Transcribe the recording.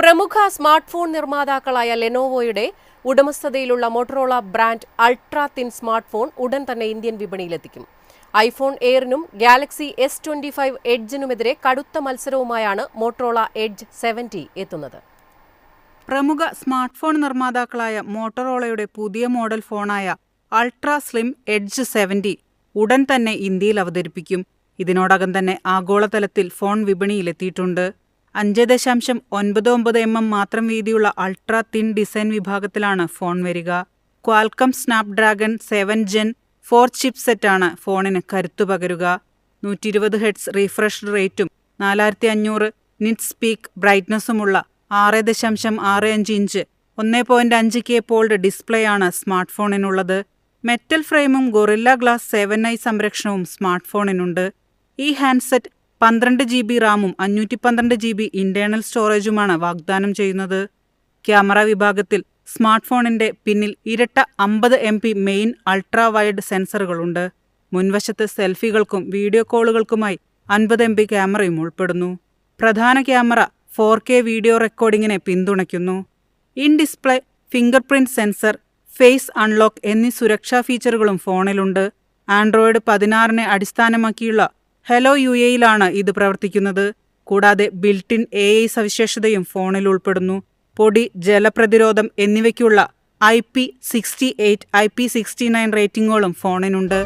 പ്രമുഖ smart phone നിർമ്മാതാക്കളായ ലെനോവോയുടെ ഉടമസ്ഥതയിലുള്ള Motorola brand ultra thin smart phone ഉടൻ തന്നെ ഇന്ത്യൻ വിപണിയിലെത്തിക്കും. ഐഫോൺ എയറിനും ഗാലക്സി എസ് ട്വന്റി ഫൈവ് എഡ്ജിനുമെതിരെ കടുത്ത മത്സരവുമായാണ് മോട്ടറോള എഡ്ജ് സെവന്റി എത്തുന്നത്. പ്രമുഖ സ്മാർട്ട് ഫോൺ നിർമ്മാതാക്കളായ മോട്ടറോളയുടെ പുതിയ മോഡൽ ഫോണായ അൾട്രാ സ്ലിം എഡ്ജ് സെവന്റി ഉടൻ തന്നെ ഇന്ത്യയിൽ അവതരിപ്പിക്കും. ഇതിനോടകം തന്നെ ആഗോളതലത്തിൽ ഫോൺ വിപണിയിലെത്തിയിട്ടുണ്ട്. അഞ്ച് ദശാംശം ഒൻപത് ഒമ്പത് എം എം മാത്രം വീതിയുള്ള അൾട്രാ തിൻ ഡിസൈൻ വിഭാഗത്തിലാണ് ഫോൺ വരിക. Qualcomm Snapdragon seven gen four chip സെറ്റാണ് ഫോണിന് കരുത്തു പകരുക. നൂറ്റി ഇരുപത് ഹെഡ്സ് റീഫ്രഷ് റേറ്റും നാലായിരത്തി അഞ്ഞൂറ് നിറ്റ് സ്പീക്ക് ബ്രൈറ്റ്നസ്സുമുള്ള ആറ് ദശാംശം ആറ് അഞ്ച് ഇഞ്ച് ഒന്ന് പോയിന്റ് അഞ്ച് കെ പോൾഡ് ഡിസ്പ്ലേ ആണ് സ്മാർട്ട് ഫോണിനുള്ളത് മെറ്റൽ ഫ്രെയിമും ഗൊറില്ല ഗ്ലാസ് സെവൻ ഐ സംരക്ഷണവും സ്മാർട്ട് ഫോണിനുണ്ട് ഈ ഹാൻഡ്സെറ്റ് പന്ത്രണ്ട് ജി ബി റാമും അഞ്ഞൂറ്റി പന്ത്രണ്ട് ജി ബി ഇന്റേണൽ സ്റ്റോറേജുമാണ് വാഗ്ദാനം ചെയ്യുന്നത്. ക്യാമറ വിഭാഗത്തിൽ സ്മാർട്ട് ഫോണിന്റെ പിന്നിൽ ഇരട്ട അമ്പത് M P main ultra wide സെൻസറുകളുണ്ട് മുൻവശത്ത് സെൽഫികൾക്കും വീഡിയോ കോളുകൾക്കുമായി അൻപത് എം പി ക്യാമറയും ഉൾപ്പെടുന്നു. പ്രധാന ക്യാമറ ഫോർ കെ വീഡിയോ റെക്കോർഡിങ്ങിനെ പിന്തുണയ്ക്കുന്നു. In display finger print sensor face unlock എന്നീ സുരക്ഷാ ഫീച്ചറുകളും ഫോണിലുണ്ട്. ആൻഡ്രോയിഡ് പതിനാറിനെ അടിസ്ഥാനമാക്കിയുള്ള ഹെലോ യു എയിലാണ് ഇത് പ്രവർത്തിക്കുന്നത്. കൂടാതെ ബിൽട്ടിൻ എ ഐ സവിശേഷതയും ഫോണിൽ ഉൾപ്പെടുന്നു. പൊടി ജലപ്രതിരോധം എന്നിവയ്ക്കുള്ള I P sixty eight I P sixty nine റേറ്റിംഗുകളും ഫോണിനുണ്ട്.